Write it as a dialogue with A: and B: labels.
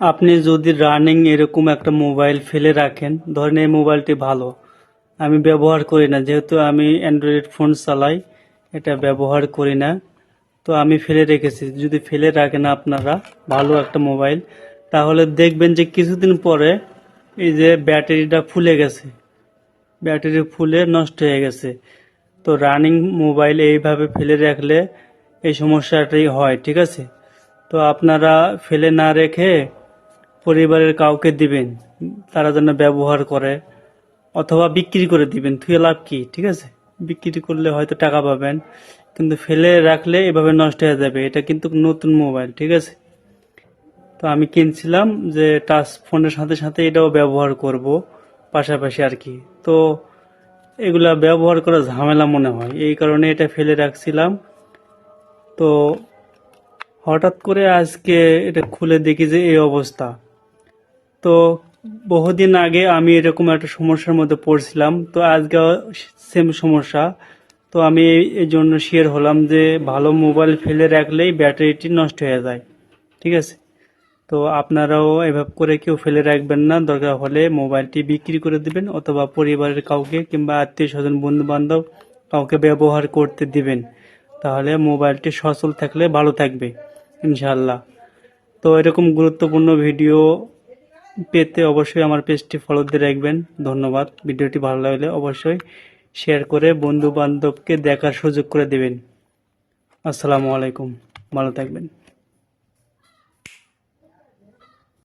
A: আপনি যদি রানিং এরকম একটা মোবাইল ফেলে রাখেন, ধরেন এই মোবাইলটি ভালো, আমি ব্যবহার করি না, যেহেতু আমি অ্যান্ড্রয়েড ফোন চালাই, এটা ব্যবহার করি না, তো আমি ফেলে রেখেছি। যদি ফেলে রাখেন আপনারা ভালো একটা মোবাইল তাহলে দেখবেন যে কিছুদিন পরে এই যে ব্যাটারিটা ফুলে গেছে, ব্যাটারি ফুলে নষ্ট হয়ে গেছে। তো রানিং মোবাইল এইভাবে ফেলে রাখলে এই সমস্যাটাই হয়, ঠিক আছে? তো আপনারা ফেলে না রেখে পরিবারের কাউকে দিবেন, তারা যেন ব্যবহার করে, অথবা বিক্রি করে দিবেন, থুয়ে লাভ কি? ঠিক আছে? বিক্রি করলে হয়তো টাকা পাবেন, কিন্তু ফেলে রাখলে এভাবে নষ্ট হয়ে যাবে। এটা কিন্তু নতুন মোবাইল, ঠিক আছে? তো আমি কিনছিলাম যে টাচ ফোনের সাথে সাথে এটাও ব্যবহার করব, পাশাপাশি আর কি। তো এগুলা ব্যবহার করা ঝামেলা মনে হয়, এই কারণে এটা ফেলে রাখছিলাম। তো হঠাৎ করে আজকে এটা খুলে দেখি যে এই অবস্থা। তো বহুদিন আগে আমি এরকম একটা সমস্যার মধ্যে পড়ছিলাম। তো আজকে সেম সমস্যা। তো আমি এই- জন্য শেয়ার হলাম যে ভালো মোবাইল ফেলে রাখলেই ব্যাটারিটি নষ্ট হয়ে যায়। ঠিক আছে? তো আপনারাও এভাবে করে কেউ ফেলে রাখবেন না। দরকার হলে মোবাইলটি বিক্রি করে দিবেন অথবা পরিবারের কাউকে কিংবা আত্মীয় স্বজন বন্ধু বান্ধব কাউকে ব্যবহার করতে দিবেন। তাহলে মোবাইলটি সচল থাকলে ভালো থাকবে ইনশাল্লাহ তো এরকম গুরুত্বপূর্ণ ভিডিও পেতে অবশ্যই আমার পেজটি ফলো দিয়ে রাখবেন। ধন্যবাদ। ভিডিওটি ভালো লাগলে অবশ্যই শেয়ার করে বন্ধু বান্ধবকে দেখার সুযোগ করে দেবেন। আসসালামু আলাইকুম। ভালো থাকবেন।